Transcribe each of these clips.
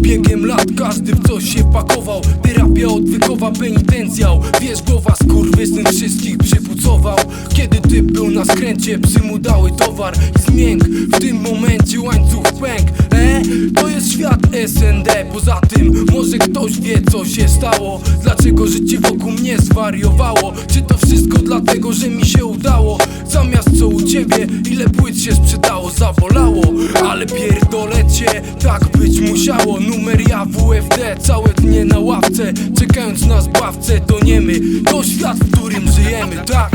biegiem lat każdy w coś się pakował Terapia odwykowa, penitencjał Wiesz, głowa skurwysyn wszystkich przypucował. Kiedy ty był na skręcie, psy mu dały towar. I zmięk, w tym momencie łańcuch pęk E, to jest świat SND Poza tym, może ktoś wie co się stało. Dlaczego życie wokół mnie zwariowało? Czy to wszystko dlatego, że mi się udało? Zamiast co u ciebie, ile płyt się sprzedało Zawolało, ale pierdolę cię Tak być musiało, numer ja WFD Całe dnie na ławce, czekając na zbawcę To nie my, to świat, w którym żyjemy, tak.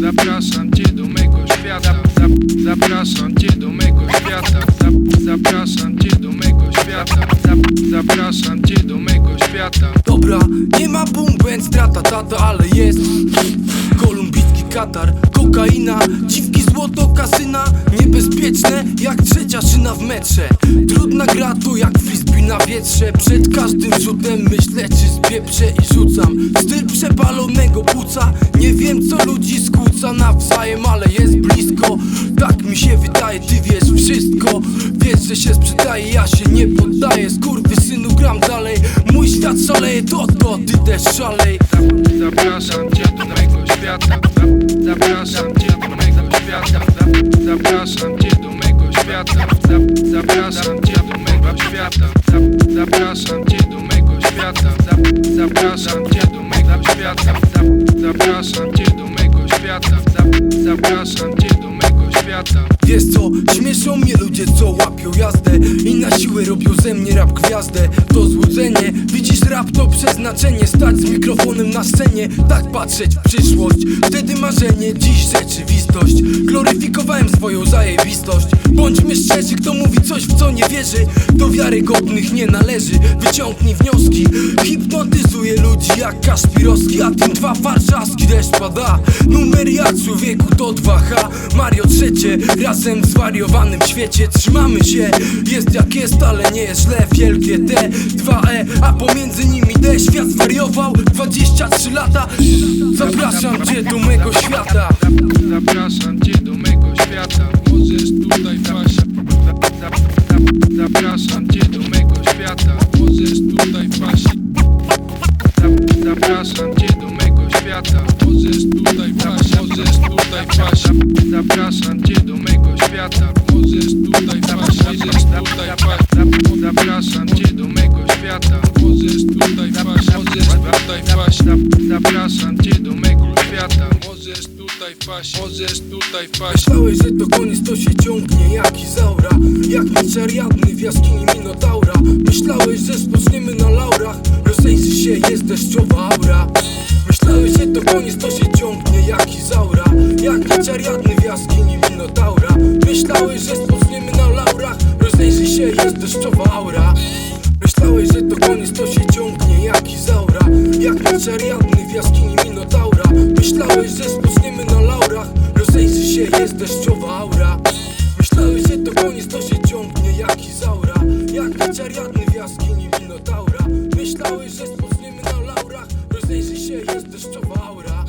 Zapraszam cię do mego świata. Zap- Zapraszam cię do mego świata. Zap- Zapraszam Zapraszam cię do mego świata. Dobra, nie ma boom band, strata tata, ale jest. Kolumbijski katar, kokaina, dziwki złoto, kasyna. Niebezpieczne jak trzecia szyna w metrze. Trudna gra to jak frisbee na wietrze. Przed każdym rzutem myślę czy spieprzę i rzucam. Styl przepalonego płuca. Nie wiem co ludzi skłóca nawzajem, ale jest blisko. Tak mi się wydaje, ty wiesz wszystko. Wiesz, że się sprzedaje, ja się nie poddaję. Synu gram dalej. Mój świat szaleje, to to, ty też szalej. Zap- Zapraszam cię do mego świata. Zap- Zapraszam cię do mego świata. Zap- Zapraszam cię do mego świata. Zap- Zapraszam cię do mego świata. Zap- Zapraszam cię do mego świata. Zap- Zapraszam cię do mego świata. Zap- Zapraszam cię do mego świata. Zap- Zapraszam cię do świata. Wiesz co, śmieszą mnie ludzie co łapią jazdę I na siłę robią ze mnie rap gwiazdę. To złudzenie, widzisz rap to przeznaczenie. Stać z mikrofonem na scenie, tak patrzeć w przyszłość. Wtedy marzenie, dziś rzeczywistość. Gloryfikowałem swoją zajebistość. Bądźmy szczerzy, kto mówi coś nie wierzy Do wiarygodnych nie należy, wyciągnij wnioski Hipnotyzuje ludzi jak Kaszpirowski A tym dwa warszawski deszcz pada. Numer ja człowieku to 2H Mario trzecie, razem w zwariowanym świecie. Trzymamy się, jest jak jest, ale nie jest źle. Wielkie T, 2E, a pomiędzy nimi D Świat zwariował, 23 lata. Zapraszam cię do mego świata świata Możesz tutaj paść Możesz tutaj paść Zap- Zapraszam cię do mego świata. Możesz tutaj paść Możesz tutaj paść Zap- Zapraszam cię do mego świata. Możesz tutaj paść Możesz tutaj paść Myślałeś, że to koniec, to się ciągnie jak Izaura. Jak ariadny w jaskini Minotaura. Myślałeś, że spoczniemy na laurach. Rozejrzy się, jest deszczowa aura. Myślałeś, że to koniec, to się ciągnie jak Izaura. Jak ariadny w jaskini Minotaura Myślałeś, że spoczniemy na laurach? Rozejrzy się, jest deszczowa aura. Myślałeś, że to koniec, to się ciągnie jak Izaura Jak miecz ariadny w jaskini Minotaura. Myślałeś, że spoczniemy na laurach? Rozejrzy się, jest deszczowa aura. Myślałeś, że to koniec, to się ciągnie jak Izaura Jak miecz ariadny w jaskini Minotaura. Myślałeś, że spoczniemy na laurach? Rozejrzy się, jest deszczowa aura.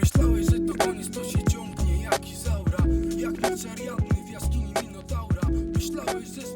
Myślałeś, że to koniec, to się ciągnie jak Izaura Jak miecz ariadny close